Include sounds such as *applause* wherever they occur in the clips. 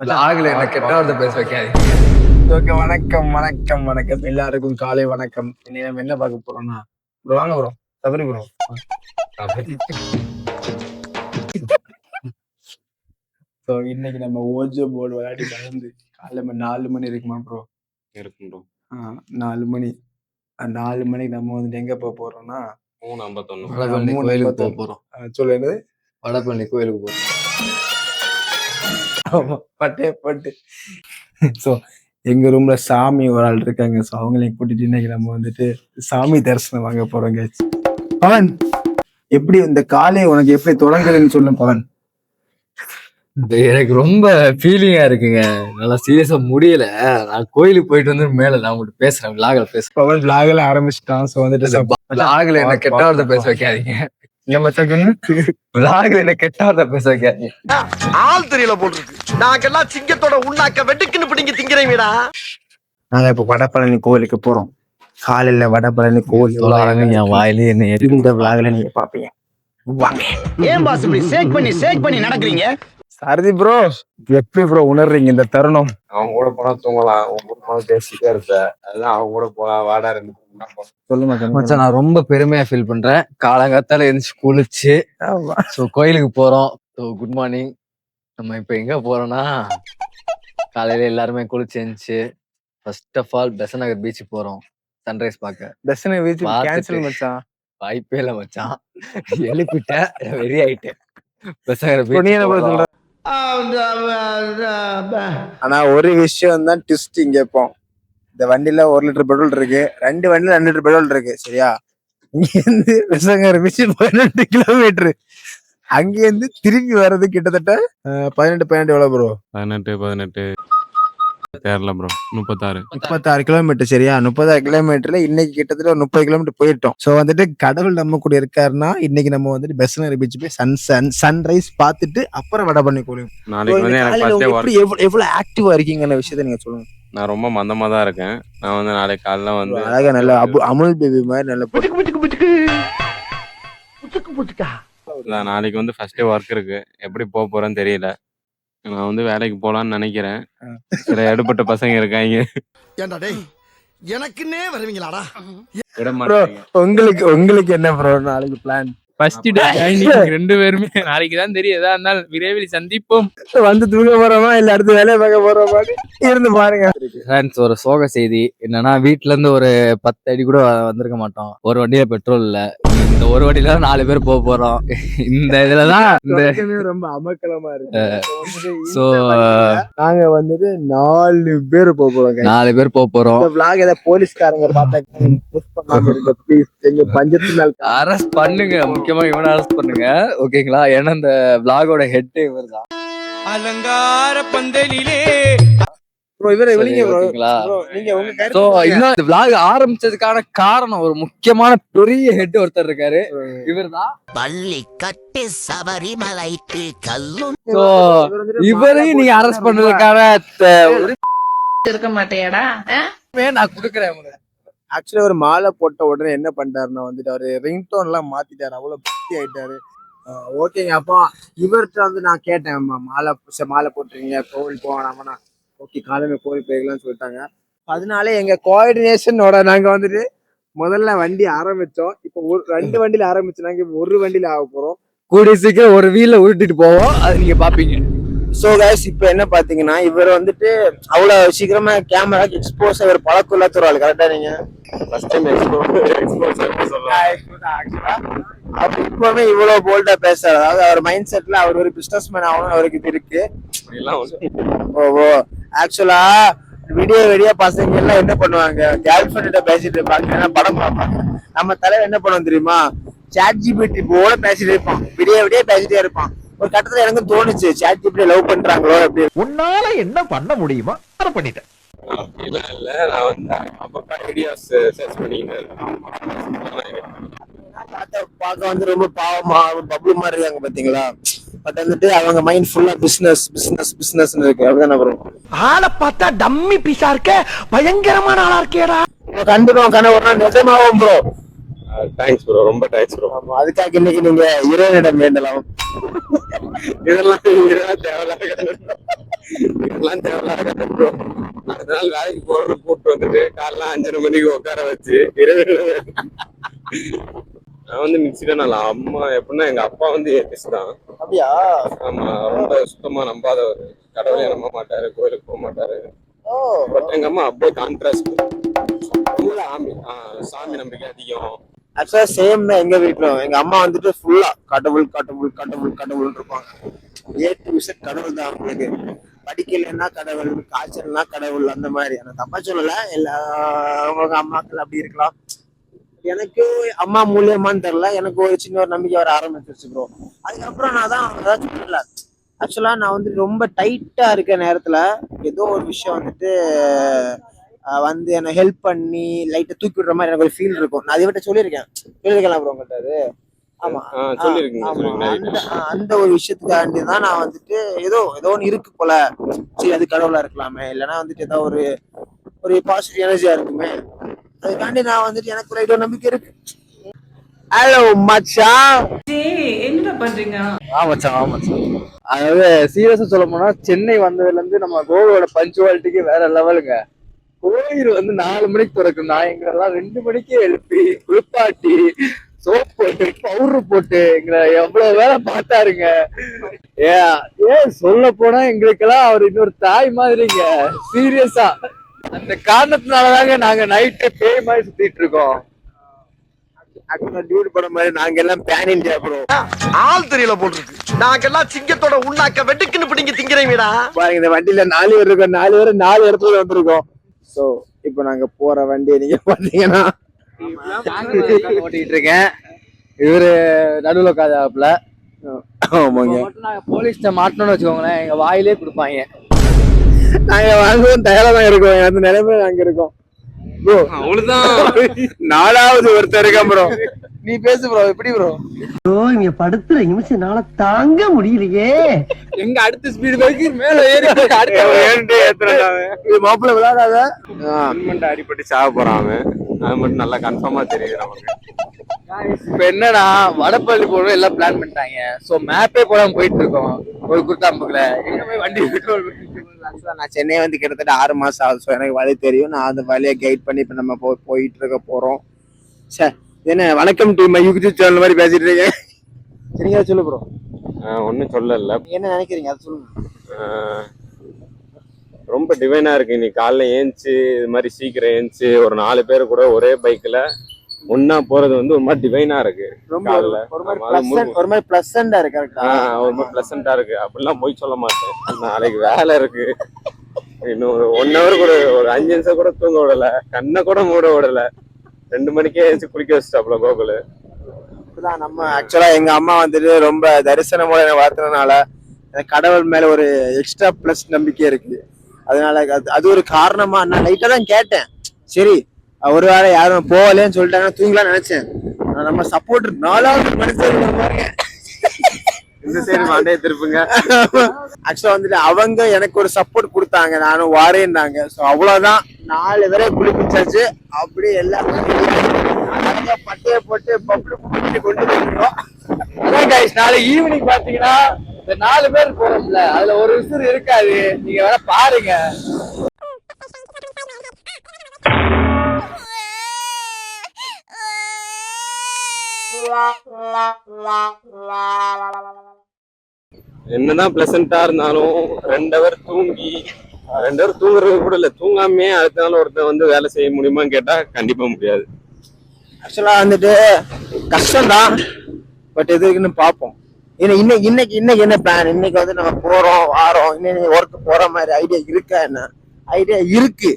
ஆகல என்ன கெட்ட வார்த்தை பேச வைக்காதீங்க. ஓகே வணக்கம் வணக்கம் வணக்கம். எல்லாருக்கும் காலை வணக்கம். இன்னைக்கு நம்ம என்ன பார்க்க போறோம்னா bro, வாங்க ப்ரோ சபரி ப்ரோ ஸோ இன்னைக்கு நம்ம ஓஜோ போர்டு விளையாடி கலந்து காலைல மணி நாலு மணி இருக்குமா ப்ரோ இருக்கும் bro. நாலு மணி. நாலு மணிக்கு நம்ம வந்துட்டு எங்க போக போறோம்னா மூணு ஐம்பத்தொன்னு. மூணு கோயிலுக்கு போக. போறோம். சொல்லு என்னது? வடபழனி கோயிலுக்கு போறோம். ஆமா, பட்டே பட்டு. ஸோ எங்க ரூம்ல சாமி ஒரு ஆள் இருக்காங்க. ஸோ அவங்களையும் கூட்டிட்டு இன்னைக்கு நம்ம வந்துட்டு சாமி தரிசனம் வாங்க போறோங்க பவன் எப்படி இந்த காலை உனக்கு எப்படி தொடங்குதுன்னு சொல்லு பவன். எனக்கு ரொம்ப ஃபீலிங்கா இருக்குங்க. நல்லா சீரியஸா முடியல. நான் கோயிலுக்கு போயிட்டு வந்து மேல நான் உங்கள்கிட்ட பேசுறேன் விலாகல பேசுறேன். பவன் விளாகல ஆரம்பிச்சிட்டான். ஸோ வந்துட்டு விலாகல என்ன கெட்ட வார்த்தை பேச வைக்காதீங்க. விலாகல என்ன கெட்ட வார்த்தை பேச வைக்காதீங்க. ஆள் தெரியல போட்டுருக்கு நாங்கெல்லாம் சிங்கத்தோட உண்ணாக்க வெட்டுக்குன்னு பிடிங்க திங்கிறீங்கடா நாங்க இப்போ வடபழனி கோவிலுக்கு போறோம். காலையில வடபழனி கோவில் என் வாயிலே என்ன இந்த விளாகல நீங்க பாப்பீங்க. வாங்க. ஏன் பாஸ் இப்படி சேக் பண்ணி சேக் பண்ணி நடக்கிறீங்க? சாரதி ப்ரோ எப்படி ப்ரோ உணர்றீங்க இந்த தருணம்? அவங்க கூட போனா தூங்கலாம். அவங்க கூட போனா பேசிட்டே இருப்ப அதுதான் அவங்க கூட போலாம் வாடா ரெண்டு. சொல்லுங்க மச்சான் நான் ரொம்ப பெருமையா ஃபீல் பண்றேன். காலங்காத்தால எழுந்துச்சு குளிச்சு ஸோ கோயிலுக்கு போறோம். ஸோ குட் மார்னிங் நம்ம இப்போ எங்க போறோம்னா காலையில எல்லாருமே குளிச்சு எழுந்துச்சு first of all Besant Nagar beach போறோம். சன்ரைஸ் பார்க்க. வீச்சு பார்த்துட்டு. கேன்சல் மச்சான். வாய்ப்பே இல்லை மச்சான். எழுப்பிட்டேன் வெறி ஆயிட்டேன். பெசநகர் பீச் சொல்ற? ஆனா ஒரு விஷயம் தான் ட்விஸ்ட் இங்க இப்போ. இந்த வண்டியில ஒரு லிட்டர் பெட்ரோல் இருக்கு. ரெண்டு வண்டியில ரெண்டு லிட்டர் பெட்ரோல் இருக்கு சரியா? இங்க இருந்து விசங்கர் மிஷி பதினெட்டு கிலோமீட்டர் அங்க இருந்து திரும்பி வர்றது கிட்டத்தட்ட பதினெட்டு பதினெட்டு எவ்வளவு ப்ரோ பதினெட்டு பதினெட்டு. தெரியல ப்ரோ முப்பத்தாறு. முப்பத்தாறு கிலோமீட்டர் சரியா? முப்பத்தாறு கிலோமீட்டர்ல இன்னைக்கு கிட்டத்தட்ட ஒரு முப்பது கிலோமீட்டர் போயிட்டோம். சோ வந்துட்டு கடவுள் நம்ம கூட இருக்காருன்னா இன்னைக்கு நம்ம வந்துட்டு பெஸ்ட் பீச் போய் சன் சன் சன்ரைஸ் பார்த்துட்டு அப்புறம் வட பண்ணி எப்படி ஒர்க் எவ்வளவு எவ்வளவு ஆக்டிவா இருக்கீங்கன்ற விஷயத்த நீங்க சொல்லுங்க. நான் ரொம்ப மந்தமா தான் இருக்கேன். நான் வந்து நாளைக்கு காலைல வந்து அழகா நல்ல அமுல் பேபி மாதிரி நல்ல நாளைக்கு வந்து ஃபர்ஸ்ட் ஒர்க் இருக்கு. எப்படி போக போறேன்னு தெரியல. நான் வந்து வேலைக்கு போலாம்னு நினைக்கிறேன். சில எடுபட்ட பசங்க இருக்காங்க. ஏண்டா டேய் எனக்குன்னே வருவீங்களாடா? விட மாட்டாங்க. உங்களுக்கு உங்களுக்கு என்ன ப்ரோ நாளைக்கு பிளான் ஃபர்ஸ்ட் டே ஜாயினிங் ரெண்டு பேருமே. நாளைக்கு தான் தெரியும் எதா இருந்தாலும் விரைவில் சந்திப்போம். வந்து தூங்க போறோமா இல்ல அடுத்து வேலையை பார்க்க போறோமா இருந்து பாருங்க. ஃப்ரெண்ட்ஸ் ஒரு சோக செய்தி. என்னன்னா வீட்ல இருந்து ஒரு பத்து அடி கூட வந்திருக்க மாட்டோம். ஒரு வண்டியில பெட்ரோல் இல்ல. இந்த ஒரு தான் நாலு பேர் போக போறோம். இந்த இதுலதான் இந்த ரொம்ப அமக்கலமா இருக்கு. so, நாங்க வந்துட்டு நாலு பேர் போக போறோம் நாலு பேர் போக போறோம். இந்த vlog ஏதாவது போலீஸ்காரங்க பார்த்தா அரெஸ்ட் பண்ணுங்க. முக்கியமா இவனை அரெஸ்ட் பண்ணுங்க. ஓகேங்களா ஏன்னா இந்த விளாகோட ஹெட் இவர் தான் அலங்கார பந்தலிலே ப்ரோ இவரை வெளிங்க ப்ரோ ஓகேங்களா? ப்ரோ நீங்க உங்க சோ கருத்து சொல்லுங்க. இன்னும் இந்த விளாக் ஆரம்பிச்சதுக்கான காரணம். ஒரு முக்கியமான பெரிய ஹெட் ஒருத்தர் இருக்காரு. இவர்தான். பள்ளி கட்டு சபரிமலைக்கு கல்லும் சோ இவர் வந்துட்டு இவரையும் நீங்க அரெஸ்ட் இருக்க மாட்டேடா நான் கொடுக்குறேன் உங்களுக்கு ஆக்சுவலி ஒரு மாலை போட்ட உடனே என்ன பண்ணிட்டாருன்னா வந்துட்டு அவரு ரிங்டோன் எல்லாம் மாத்திட்டாரு. அவ்வளவு புத்தி ஆயிட்டாரு. ஓகேங்க அப்போ இவர்கிட்ட வந்து நான் கேட்டேன் மாலை மாலை போட்டுருங்க கோவில் போவானாமனா ஓகே காலமே கோவில் போயிருக்கலாம்னு சொல்லிட்டாங்க. அதனால எங்க கோஆர்டினேஷனோட நாங்க வந்துட்டு முதல்ல வண்டி ஆரம்பிச்சோம். இப்போ ஒரு ரெண்டு வண்டியில ஆரம்பிச்சு நாங்க இப்ப ஒரு வண்டியில ஆக போறோம். கூடிய சீக்கிரம் ஒரு வீல உருட்டிட்டு போவோம். அது நீங்க பாப்பீங்க. சோ கைஸ் இப்போ என்ன பாத்தீங்கன்னா இவர் வந்துட்டு அவ்வளவு சீக்கிரமா கேமராக்கு எக்ஸ்போஸ் அவர் பழக்கம் இல்லாத ஒரு ஆள். கரெக்டா நீங்க? ஃபர்ஸ்ட் டைம் எக்ஸ்போஸ் அப்ப இப்பவே இவ்வளவு போல்டா பேசுறாரு. அதாவது அவர் மைண்ட் செட்ல அவர் ஒரு பிசினஸ் மேன் ஆகணும் அவருக்கு இது இருக்கு. ஓ ஓ. ஆக்சுவலா விடிய விடிய பசங்க எல்லாம் என்ன பண்ணுவாங்க? கேர்ள் ஃபிரெண்ட பேசிட்டு இருப்பாங்க. ஏன்னா படம் பார்ப்பாங்க. நம்ம தலைவர் என்ன பண்ணுவோம் தெரியுமா? சாட் ஜிபிடி போல பேசிட்டு இருப்பான். விடிய விடிய பேசிட்டே இருப்பான். ஒரு கட்டத்துல எனக்கு தோணுச்சு சாட் ஜிபிடி லவ் பண்றாங்களோ அப்படி. உன்னால என்ன பண்ண முடியுமா அதை பண்ணிட்டேன். அப்படிலாம் இல்ல நான் வந்து அப்பப்ப ஐடியாஸ் சர்ச் பண்ணிக்கிட்டு பார்த்தா பார்க்க வந்து ரொம்ப பாவமா பப்ளு மாதிரி இருக்காங்க பாத்தீங்களா? பட் வந்துட்டு அவங்க மைண்ட் ஃபுல்லா பிசினஸ் பிசினஸ் பிசினஸ் இருக்கு. அப்படிதானே ப்ரோ ஆளை பார்த்தா டம்மி பீஸா இருக்க பயங்கரமான ஆளா இருக்கேடா. கண்டிப்பா கனவு ஒரு நாள் நிஜமாவும் ப்ரோ தேங்க்ஸ் ப்ரோ ரொம்ப தேங்க்ஸ் ப்ரோ அதுக்காக இன்னைக்கு நீங்க இறைவனிடம் வேண்டலாம். இதெல்லாம் இதெல்லாம் தேவையில்லாத இதெல்லாம் தேவையில்லாத bro. அடுத்த நாள் வேலைக்கு போறது கூப்பிட்டு வந்துட்டு காலைல அஞ்சரை மணிக்கு உட்கார வச்சு இரவு நான் வந்து மிக்சிட நல்லா அம்மா எப்படின்னா எங்க அப்பா வந்து ஏபிஸ் தான். அப்படியா? ஆமா ரொம்ப சுத்தமா நம்பாதவர். கடவுளே நம்ப மாட்டாரு கோயிலுக்கு போக மாட்டாரு. பட் எங்க அம்மா அப்படியே கான்ட்ராஸ்ட் ஆஹ் சாமி நம்பிக்கை அதிகம். ஆக்சுவலா சேம் தான் எங்க வீட்டிலும் எங்க அம்மா வந்துட்டு ஃபுல்லா கடவுள் கடவுள் கடவுள் கடவுள் இருப்பாங்க. ஏ டு Z கடவுள் தான் அவங்களுக்கு. படிக்கலைன்னா கடவுள் காய்ச்சல்னா கடவுள் அந்த மாதிரி. அந்த தப்பா சொல்லலை. எல்லா அவங்க அம்மாக்கள் அப்படி இருக்கலாம். எனக்கு அம்மா மூலியமான்னு தெரியல. எனக்கு ஒரு சின்ன ஒரு நம்பிக்கை வர ஆரம்பிச்சிருச்சு ப்ரோ அதுக்கப்புறம் நான் தான் ஏதாச்சும் சொல்லல. ஆக்சுவலா நான் வந்து ரொம்ப டைட்டா இருக்க நேரத்துல ஏதோ ஒரு விஷயம் வந்துட்டு வந்து என்னை ஹெல்ப் பண்ணி லைட்டை தூக்கி விடுற மாதிரி எனக்கு ஒரு ஃபீல் இருக்கும். நான் அதை விட்ட சொல்லியிருக்கேன். சொல்லியிருக்கலாம் ப்ரோ உங்கள்கிட்ட அது? அந்த ஒரு விஷயத்துக்காண்டி தான் நான் வந்துட்டு ஏதோ ஏதோ ஒன்று இருக்கு போல. சரி அது கடவுளா இருக்கலாமே. இல்லைன்னா வந்துட்டு ஏதோ ஒரு ஒரு பாசிட்டிவ் எனர்ஜியா இருக்குமே. அதுக்காண்டி நான் வந்துட்டு எனக்கு லைட் நம்பிக்கை இருக்கு. ஹலோ மச்சான் என்ன பண்றீங்க? ஆமா மச்சான் ஆமா மச்சான் அதாவது சீரியஸா சொல்ல போனா சென்னை வந்ததுல இருந்து நம்ம கோவாவோட பஞ்சுவாலிட்டிக்கு வேற லெவலுங்க கோயில் வந்து நாலு மணிக்கு திறக்கும். நான் எங்களெல்லாம் ரெண்டு மணிக்கு எழுப்பி குளிப்பாட்டி சோப் போட்டு பவுடர் போட்டு எங்களை எவ்வளவு வேலை பார்த்தாருங்க. ஏ ஏன் சொல்ல போனா எங்களுக்கெல்லாம் அவர் இன்னொரு தாய் மாதிரிங்க. சீரியஸா அந்த காரணத்தினாலதாங்க நாங்க நைட்டு பேய் மாதிரி சுத்திட்டு இருக்கோம். டியூட் படம் மாதிரி நாங்க எல்லாம் பேன் இந்தியா ஆள் தெரியல போட்டிருக்கு நாங்கெல்லாம் சிங்கத்தோட உண்ணாக்க வெட்டுக்குன்னு பிடிங்க திங்கிறீங்கடா பாருங்க இந்த வண்டியில நாலு பேர் இருக்கோம். நாலு பேர் நாலு இடத்துல வந்திருக்கோம். சோ இப்போ நாங்க போற வண்டியை நீங்க பாத்தீங்கன்னா ஓட்டிட்டு இருக்கேன். இவரு நடுவுல உட்காந்தாப்புல ஆமாங்க. மட்டும் நாங்க போலீஸ்ட மாட்டணும்னு வச்சுக்கோங்களேன். எங்க வாயிலே கொடுப்பாங்க. நாங்க வாங்குவோம் தயாரா தான் இருக்கோம் அந்த நிலைமையில நாங்க இருக்கோம். ப்ரோ. அவ்வளவுதான் நாலாவது ஒருத்தர் இருக்கான் ப்ரோ? நீ பேசு ப்ரோ எப்படி ப்ரோ இங்க படுத்துற நிமிஷம்னால தாங்க முடியலையே. எங்க அடுத்த ஸ்பீடு பைக்கு மேல ஏறி இது மாப்பிள்ள விளையாடாத. கவர்மெண்ட் அடிபட்டு சாக போறான் அவன். அது மட்டும் நல்லா கன்ஃபார்மா தெரியுது நமக்கு. இப்ப என்னன்னா வடப்பள்ளி போட எல்லாம் பிளான் பண்ணிட்டாங்க. சோ மேப்பே போடாம போயிட்டு இருக்கோம் ஒரு குருத்தாம்புக்குல எங்க போய் வண்டி நான் சென்னை வந்து கிட்டத்தட்ட ஆறு மாசம் ஆகுது. ஸோ எனக்கு வழி தெரியும். நான் அந்த வழியை கைட் பண்ணி இப்ப நம்ம போயிட்டு இருக்க போறோம். சே என்ன வணக்கம் டீம் யூடியூப் சேனல் மாதிரி பேசிட்டு இருக்கேன் சரிங்க சொல்லு ப்ரோ ஆஹ் ஒண்ணும் சொல்லல. என்ன நினைக்கிறீங்க? அது சொல்லுங்க. ஆஹ் ரொம்ப டிவைனா இருக்கு. நீ காலைல ஏஞ்சி இது மாதிரி சீக்கிரம் ஏஞ்சி ஒரு நாலு பேர் கூட ஒரே பைக்ல ஒன்னா போறது வந்து ஒரு மாதிரி டிவைனா இருக்கு காலைல. ஒரு மாதிரி பிளசண்டா இருக்கு ஒரு மாதிரி பிளசண்டா இருக்கு. அப்படிலாம் போய் சொல்ல மாட்டேன். நாளைக்கு வேலை இருக்கு. இன்னும் ஒரு ஒன் ஹவர் கூட ஒரு அஞ்சு நிமிஷம் கூட தூங்க விடல. கண்ணை கூட மூட விடல. ரெண்டு மணிக்கே ஏஞ்சி குளிக்க வச்சிட்டாப்ல கோகுலு. இப்பதான் நம்ம ஆக்சுவலா எங்க அம்மா வந்துட்டு ரொம்ப தரிசனமோட என்னை வளர்த்ததுனால எனக்கு கடவுள் மேல ஒரு எக்ஸ்ட்ரா பிளஸ் நம்பிக்கை இருக்கு. அதனால அது அது ஒரு காரணமா நான் லைட்டா தான் கேட்டேன். சரி ஒரு வேளை யாரும் போகலன்னு சொல்லிட்டாங்க தூங்கலாம் நினைச்சேன். ஆனா நம்ம சப்போர்ட் நாலாவது மனுஷன் பாருங்க இந்த சைடு மாண்டையே திருப்புங்க. ஆக்சுவலா வந்துட்டு அவங்க எனக்கு ஒரு சப்போர்ட் கொடுத்தாங்க. நானும் வாரேன்னாங்க ஸோ அவ்வளவுதான். நாலு பேரை குளிப்பிச்சாச்சு. அப்படியே எல்லாமே பட்டையை போட்டு பப்ளு குளிச்சு கொண்டு போயிருக்கோம் அதான் கைஸ் நாளைக்கு ஈவினிங் பாத்தீங்கன்னா இந்த நாலு பேர் போறோம்ல. அதுல ஒரு விசிறு இருக்காது. நீங்க வேணா பாருங்க. என்னதான் பிளசண்டா இருந்தாலும் ரெண்டு ஹவர் தூங்கி ரெண்டு ஹவர் தூங்குறது கூட இல்ல தூங்காமே அடுத்த நாள் ஒருத்தன் வந்து வேலை செய்ய முடியுமான்னு கேட்டா கண்டிப்பா முடியாது. ஆக்சுவலா வந்துட்டு கஷ்டம்தான் பட் எதுக்குன்னு பார்ப்போம். இன்னைக்கு இன்னைக்கு இன்னைக்கு இன்னைக்கு என்ன பிளான் இன்னைக்கு வந்து நம்ம போறோம் வாரோம் இன்னைக்கு ஒர்க் போற மாதிரி ஐடியா இருக்கா என்ன? ஐடியா இருக்கு.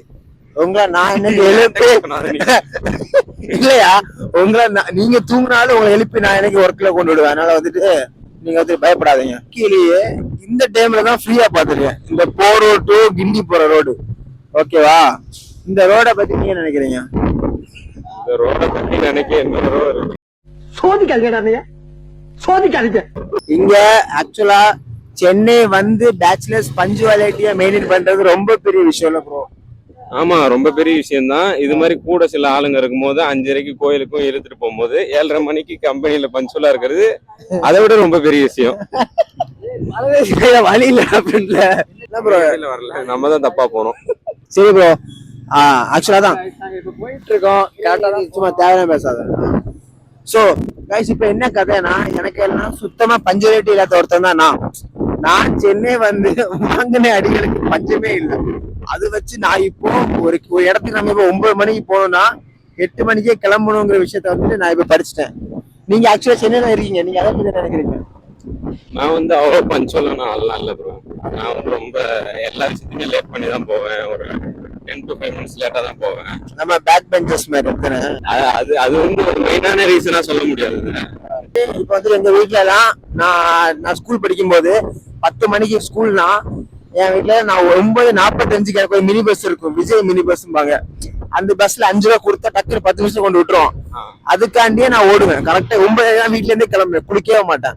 உங்களை நான் இன்னைக்கு எழுப்பி இல்லையா? உங்களை நீங்க தூங்கினாலும் உங்களை எழுப்பி நான் எனக்கு ஒர்க்ல கொண்டு விடுவேன். அதனால வந்துட்டு நீங்க வந்து பயப்படாதீங்க. கீழேயே இந்த டைம்ல தான் ஃப்ரீயா பாத்துருக்கேன் இந்த போரோ டு கிண்டி போற ரோடு ஓகேவா இந்த ரோட பத்தி நீங்க நினைக்கிறீங்க? இந்த ரோட பத்தி நினைக்க என்ன ரோடு சோதிக்காதீங்க சோதிக்காதீங்க. இங்க ஆக்சுவலா சென்னை வந்து பேச்சுலர்ஸ் பஞ்சுவாலிட்டியா மெயின்டைன் பண்றது ரொம்ப பெரிய விஷயம் இல்ல ப்ரோ ஆமா ரொம்ப பெரிய விஷயம்தான். இது மாதிரி கூட சில ஆளுங்க இருக்கும்போது அஞ்சரைக்கு கோயிலுக்கும் இழுத்துட்டு போகும்போது ஏழரை மணிக்கு கம்பெனில பஞ்சுவலா இருக்கிறது அதை விட ரொம்ப பெரிய விஷயம். வழி இல்ல வரல நம்ம தான் தப்பா போனோம். சரி ப்ரோ ஆக்சுவலா தான். இப்ப போயிட்டு இருக்கோம். தான். சும்மா தேவையான பேசாத. சோ கைஸ் இப்ப என்ன கதைனா எனக்கு எல்லாம் சுத்தமா பஞ்சரேட்டி இல்லாத ஒருத்தன் தான் நான். நான் சென்னை வந்து வாங்கின அடிகளுக்கு பஞ்சமே இல்லை. அது வச்சு நான் இப்போ ஒரு ஒரு இடத்துக்கு நம்ம இப்போ ஒன்பது மணிக்கு போகணும்னா எட்டு மணிக்கே கிளம்பணுங்கிற விஷயத்த வந்துட்டு நான் இப்ப படிச்சிட்டேன். நீங்க ஆக்சுவலா சென்னையில இருக்கீங்க. நீங்க அதை பத்தி நினைக்கிறீங்க? நான் வந்து அவ்வளோ பஞ்சுவலான ஆள்லாம் இல்லை ப்ரோ நான் வந்து ரொம்ப எல்லா விஷயத்தையுமே லேட் பண்ணி தான் போவேன். ஒரு டென் டு ஃபைவ் மினிட்ஸ் லேட்டாக தான் போவேன். நம்ம பேக் பெஞ்சர்ஸ் மாதிரி தானே அது அது வந்து ஒரு மெயினான ரீசனா சொல்ல முடியாது. இப்ப வந்து எங்க வீட்ல எல்லாம் நான் நான் ஸ்கூல் படிக்கும்போது பத்து மணிக்கு ஸ்கூல்னா என் வீட்ல நான் ஒன்பது நாற்பத்தஞ்சுக்கு எனக்கு ஒரு மினி பஸ் இருக்கும். விஜய் மினி பஸ்ம்பாங்க அந்த பஸ்ல அஞ்சு ரூபா கொடுத்தா டக்குனு பத்து நிமிஷம் கொண்டு விட்டுருவோம். அதுக்காண்டியே நான் ஓடுவேன். கரெக்டா ஒன்பது தான் வீட்ல இருந்தே கிளம்புவேன். குளிக்கவே மாட்டேன்.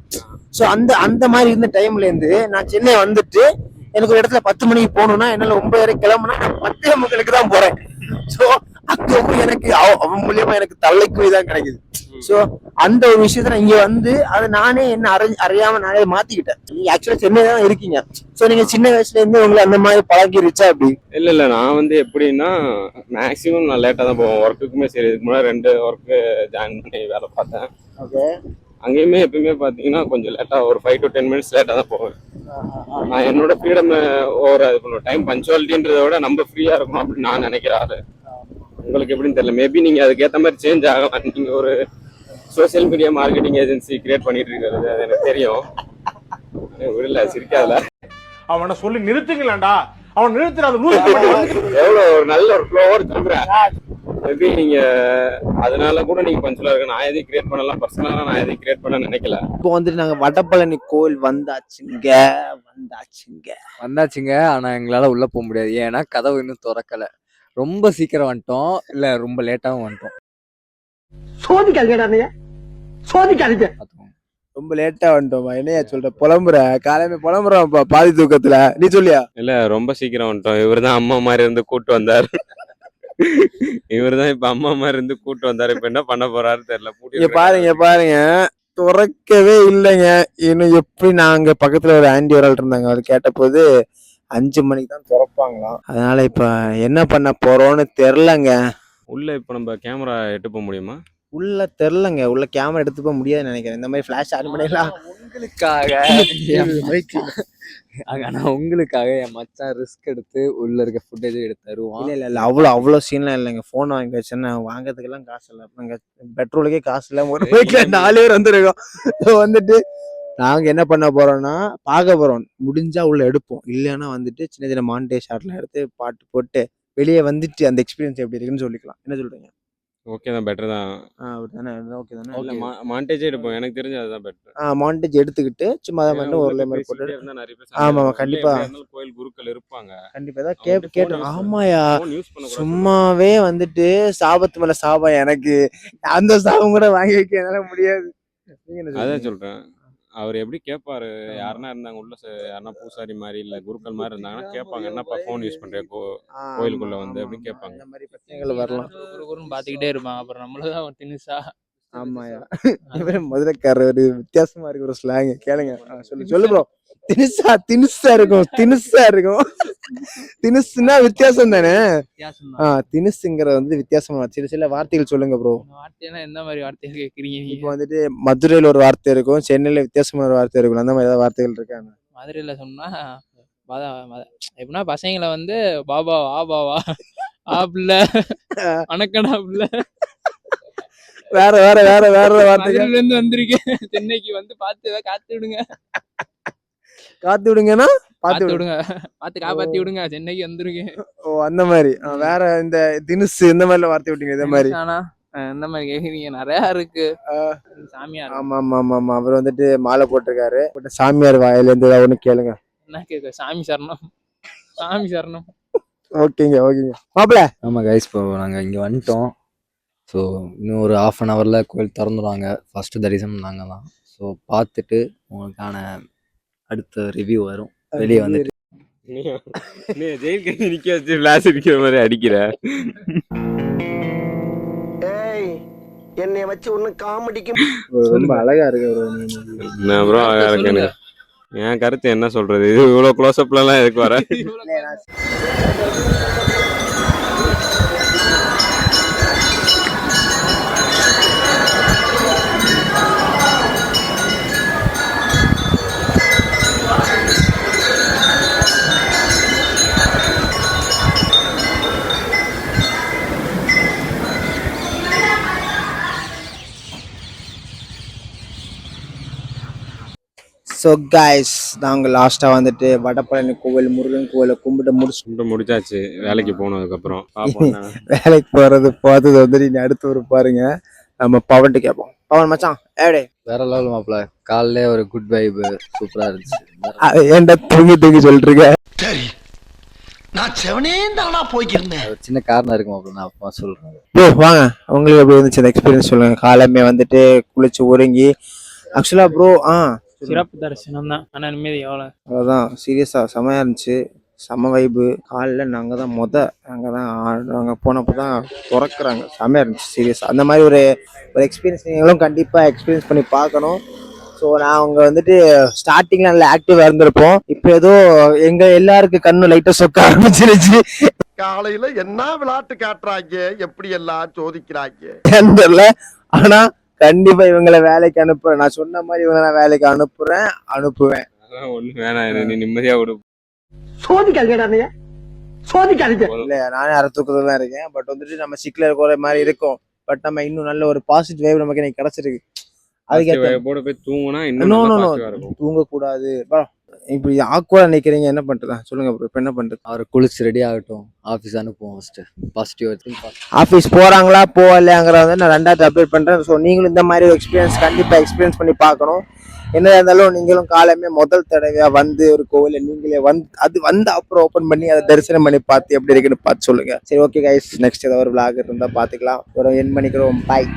சோ அந்த அந்த மாதிரி இருந்த டைம்ல இருந்து நான் சென்னை வந்துட்டு எனக்கு ஒரு இடத்துல பத்து மணிக்கு போகணும்னா என்னால ஒன்பது வரை கிளம்புனா பத்தே முக்களுக்கு தான் போறேன். சோ அங்க போய் எனக்கு அவ- அவன் மூலியமா எனக்கு தள்ளைக்குழி தான் கிடைக்குது. சோ அந்த ஒரு விஷயத்த நான் இங்க வந்து அதை நானே என்ன அறி அறியாம நானே மாத்திக்கிட்டேன். நீங்க ஆக்சுவலா சென்னை தான் இருக்கீங்க. சோ நீங்க சின்ன வயசுல இருந்து உங்களை அந்த மாதிரி பழகிருச்சா அப்படி இல்ல இல்ல. நான் வந்து எப்படின்னா மேக்ஸிமம் நான் லேட்டா தான் போவேன். ஒர்க்குக்குமே சரி. இதுக்கு முன்னாடி ரெண்டு ஒர்க்கு ஜாயின் பண்ணி வேலை பார்த்தேன். அங்கேயுமே எப்பயுமே பார்த்தீங்கன்னா கொஞ்சம் லேட்டா ஒரு ஃபைவ் டு டென் மினிட்ஸ் லேட்டா தான் போவேன். நான் என்னோட ஃப்ரீடம் ஓவர் இது பண்ணுவேன் டைம் பஞ்சுவாலிட்டின்றத விட நம்ம ஃப்ரீயா இருக்கணும் அப்படின்னு நான் நினைக்கிற ஆளு உங்களுக்கு எப்படின்னு தெரியல. மேபி நீங்க அதுக்கேற்ற மாதிரி சேஞ்ச் ஆகலாம். நீங்க ஒரு social media marketing agency create பண்ணிட்டு இருக்கிறது அது எனக்கு தெரியும். விடல சிரிக்காதுல அவனை சொல்லி நிறுத்துங்களேன்டா. அவன் நிறுத்துறாத லூஸ் எவ்வளவு ஒரு நல்ல ஒரு ஃப்ளோவர் சொல்றேன். மேபி நீங்க அதனால கூட நீங்க பஞ்சுவலா இருக்கு. நான் எதையும் கிரியேட் பண்ணலாம் பர்சனலா நான் எதையும் கிரியேட் பண்ண நினைக்கல. இப்போ வந்துட்டு நாங்க வடபழனி கோயில் வந்தாச்சுங்க வந்தாச்சுங்க. வந்தாச்சுங்க. ஆனா எங்களால உள்ள போக முடியாது. ஏன்னா கதவு இன்னும் திறக்கல. ரொம்ப சீக்கிரம் வந்துட்டோம். இல்ல ரொம்ப லேட்டாவும் வந்துட்டோம். சோதிக்காதீங்க. ரொம்ப லேட்டா வந்துட்டோமா என்னையா சொல்ற? புலம்புற? காலையில புலம்புறோம் பாதி தூக்கத்துல. நீ சொல்லியா? இல்ல ரொம்ப சீக்கிரம் வந்துட்டோம். இவர் தான் அம்மா மாதிரி இருந்து கூட்டு வந்தாரு. இவர் தான் இப்ப அம்மா மாதிரி இருந்து கூட்டு வந்தாரு. இப்ப என்ன பண்ண போறாரு தெரியல. பாருங்க பாருங்க. துறக்கவே இல்லைங்க. இன்னும் எப்படி நாங்க பக்கத்துல ஒரு ஆண்டி ஒரு ஆள் இருந்தாங்க. அவர் கேட்டபோது அஞ்சு மணிக்கு தான் திறப்பாங்களாம். அதனால இப்ப என்ன பண்ண போறோம்னு தெரிலங்க உள்ள இப்ப நம்ம கேமரா எட்டு போக முடியுமா? உள்ள தெரிலங்க உள்ள கேமரா எடுத்து போக முடியாதுன்னு நினைக்கிறேன். இந்த மாதிரி ஃபிளாஷ் ஆன் பண்ணிடலாம். உங்களுக்காக. *laughs* ஆனா உங்களுக்காக என் மச்சான் ரிஸ்க் எடுத்து உள்ள இருக்க ஃபுட்டேஜ் எடுத்து தருவான். இல்ல இல்ல இல்ல அவ்வளோ அவ்வளோ சீன்லாம் இல்லைங்க ஃபோன் வாங்கி வச்சேன்னா வாங்குறதுக்கெல்லாம் காசு இல்லை. நாங்க பெட்ரோலுக்கே காசு இல்லை. ஒரு பைக்ல நாலு பேர் வந்துருக்கோம். வந்துட்டு நாங்க என்ன பண்ண போறோம்னா பார்க்க போறோம். முடிஞ்சா உள்ள எடுப்போம். இல்லைன்னா வந்துட்டு சின்ன சின்ன மாண்டே ஷாட்லாம் எடுத்து பாட்டு போட்டு வெளியே வந்துட்டு அந்த எக்ஸ்பீரியன்ஸ் எப்படி இருக்குன்னு சொல்லிக்கலாம். என்ன சொல்றீங்க? ஓகே தான் பெட்டர் தான். ஆ அப்படிதானே ஓகே தானே? இல்ல மாண்டேஜே எடுப்போம். எனக்கு தெரிஞ்சு அதுதான் பெட்டர் ஆ மாண்டேஜ் எடுத்துக்கிட்டு சும்மா அதை மட்டும் ஒரு மாதிரி போட்டு ஆமா, ஆமா, கண்டிப்பா. கோயில் குருக்கள் இருப்பாங்க. கண்டிப்பா கேப் கேட்டு use ஆமாயா. சும்மாவே வந்துட்டு சாபத்து மேல சாபம் எனக்கு. அந்த சாபம் கூட வாங்கி வைக்க என்னால முடியாது. அதான் சொல்றீங்க? அவர் எப்படி கேட்பாரு யாருன்னா இருந்தாங்க உள்ள யாருன்னா பூசாரி மாதிரி இல்ல குருக்கள் மாதிரி இருந்தாங்கன்னா கேட்பாங்க என்னப்பா ஃபோன் யூஸ் பண்றேன் ஆ, கோயிலுக்குள்ள வந்து ஆமா, அப்படி ஆமா. கேட்பாங்க. அந்த மாதிரி பிரச்சனைகள் வரலாம். குறு குறுன்னு பாத்துக்கிட்டே இருப்பான் அப்புறம் நம்மளதான் தினுசா ஆமாயா இவரு மதுரைக்காரர் ஒரு வித்தியாசமா இருக்கு ஒரு ஸ்லாங் கேளுங்க. சொல்லு சொல்லு ப்ரோ தினுசா தினுசா இருக்கும் தினுசா இருக்கும். தினுசுன்னா வித்தியாசம் தானே? ஆ தினுசுங்கிற வந்து வித்தியாசமா சில சில வார்த்தைகள் சொல்லுங்க ப்ரோ எந்த மாதிரி வார்த்தைகள் கேக்குறீங்க இப்போ வந்துட்டு மதுரையில ஒரு வார்த்தை இருக்கும் சென்னையில வித்தியாசமான ஒரு வார்த்தை இருக்கும். அந்த மாதிரி ஏதாவது வார்த்தைகள் இருக்காங்க மதுரையில சொன்னா எப்படின்னா பசங்களை வந்து பாபா வா பாவா ஆ பிள்ளை. வணக்கடா பிள்ளை. வேற வேற வேற வேற வார்த்தைகள். இருந்து வந்திருக்கேன். சென்னைக்கு வந்து பார்த்து காத்து விடுங்க. காத்து விடுங்கன்னா பாத்து பார்த்து விடுங்க விடுங்க. பார்த்து காப்பாத்தி விடுங்க. சென்னைக்கு வந்திருக்கேன் ஓ அந்த மாதிரி. வேற இந்த தினுசு இந்த மாதிரில வார்த்தை விட்டீங்க இந்த மாதிரி. ஆனா இந்த மாதிரி கேக்குறீங்க. நிறைய இருக்கு. சாமியார் ஆமா ஆமா ஆமா ஆமா அவர் வந்துட்டு மாலை போட்டிருக்காரு. போட்டு சாமியார் வாயில இருந்து ஏதாவது ஒண்ணு கேளுங்க. என்ன கேட்க சாமி சரணம். சாமி சரணம். ஓகேங்க ஓகேங்க. மாப்பிள. ஆமா கைஸ் இப்போ நாங்க இங்க வந்துட்டோம். ஸோ இன்னும் ஒரு ஆஃப் அன் ஹவர்ல கோயில் திறந்துடுவாங்க ஃபர்ஸ்ட் தரிசனம் நாங்க தான் ஸோ பார்த்துட்டு உங்களுக்கான அடுத்த ரிவ்யூ வரும். வெளியே வந்துட்டு. நீ ஜெயில் கட்டி நிக்க வச்சு ஃபிளாஷ் அடிக்கிற மாதிரி அடிக்கிற. ஏய் என்னைய வச்சு ஒன்னும் காமெடிக்கு ரொம்ப அழகா இருக்கு. நான் ப்ரோ அழகா இருக்கு என் கருத்து என்ன சொல்றது? இது இவ்வளவு க்ளோஸ் அப்லாம் எதுக்கு வர? ஸோ கைஸ் நாங்க லாஸ்டா வந்துட்டு வடபழனி கோவில் முருகன் கோவிலை கும்பிட்டு முடிச்சு முடிச்சாச்சு. வேலைக்கு என்ன. *laughs* வேலைக்கு போறது பார்த்தது வந்துட்டு இனி அடுத்து ஒரு பாருங்க. நம்ம பவன்ட்டு கேட்போம். பவன் மச்சான் ஏடே. வேற லெவல் மாப்பிள. காலையிலே ஒரு குட் வைப் சூப்பரா இருந்துச்சு. ஏன்டா தூங்கி தூங்கி சொல்லிட்டு சரி நான் செவனே தானா போய்க்கிருந்தேன். ஒரு சின்ன காரணம் இருக்கு மாப்பிள நான் அப்பா சொல்றேன். ப்ரோ வாங்க. உங்களுக்கு எப்படி இருந்துச்சு அந்த எக்ஸ்பீரியன்ஸ் சொல்லுங்க. காலமே வந்துட்டு குளிச்சு ஒருங்கி ஆக்சுவலா ப்ரோ ஆ சிறப்பு தரிசனம் தான். ஆனா நிம்மதி எவ்வளோ அவ்வளோதான் சீரியஸாக செமையாக இருந்துச்சு. செம வைப்பு காலைல நாங்கள் தான் மொத நாங்கள் தான் நாங்கள் போனப்போ தான் திறக்கிறாங்க. செமையாக இருந்துச்சு சீரியஸாக அந்த மாதிரி ஒரு ஒரு எக்ஸ்பீரியன்ஸ் நீங்களும் கண்டிப்பாக எக்ஸ்பீரியன்ஸ் பண்ணி பார்க்கணும். ஸோ நாங்கள் வந்துட்டு ஸ்டார்டிங்கில் நல்லா ஆக்டிவாக இருந்திருப்போம். இப்போ ஏதோ எங்கள் எல்லாருக்கும் கண்ணு லைட்டாக சொக்க ஆரம்பிச்சிருச்சு. காலையில என்ன விளையாட்டு காட்டுறாங்க? எப்படி எல்லாம் சோதிக்கிறாங்க? தெரியல. ஆனா கண்டிப்பா இவங்களை வேலைக்கு அனுப்புறேன். நான் சொன்ன மாதிரி இவங்களை நான் வேலைக்கு அனுப்புறேன் அனுப்புவேன். ஒண்ணும் வேணாம் நீ நிம்மதியா விடு. சோதிக்காதீங்க. இல்ல நானே தூக்கத்துல இருக்கேன். பட் வந்துட்டு நம்ம சிக்கல இருக்கிற மாதிரி இருக்கும். பட் நம்ம இன்னும் நல்ல ஒரு பாசிட்டிவ் வைப் நமக்கு இன்னைக்கு கிடைச்சிருக்கு. அதுக்கேற்ற போட போய் தூங்குனா இன்னும் no, no. இப்படி ஆக்குவா நினைக்கிறீங்க என்ன பண்றதா? சொல்லுங்க ப்ரோ இப்ப என்ன பண்றது? அவர் குளிச்சு ரெடி ஆகட்டும். ஆஃபீஸ் அனுப்புவோம் ஃபர்ஸ்ட் பாசிட்டிவ் எடுத்து ஆஃபீஸ் போறாங்களா போகலையாங்கிறத வந்து நான் ரெண்டாவது அப்டேட் பண்றேன். ஸோ நீங்களும் இந்த மாதிரி ஒரு எக்ஸ்பீரியன்ஸ் கண்டிப்பா எக்ஸ்பீரியன்ஸ் பண்ணி பார்க்கணும். என்ன இருந்தாலும் நீங்களும் காலமே முதல் தடவையா வந்து ஒரு கோவில நீங்களே வந்து அது வந்து அப்புறம் ஓபன் பண்ணி அதை தரிசனம் பண்ணி பார்த்து எப்படி இருக்குன்னு பார்த்து சொல்லுங்க. சரி ஓகே கைஸ் நெக்ஸ்ட் ஏதாவது ஒரு vlog இருந்தா பாத்துக்கலாம் ஒரு என் பண்ணிக்கிறோம் பாய்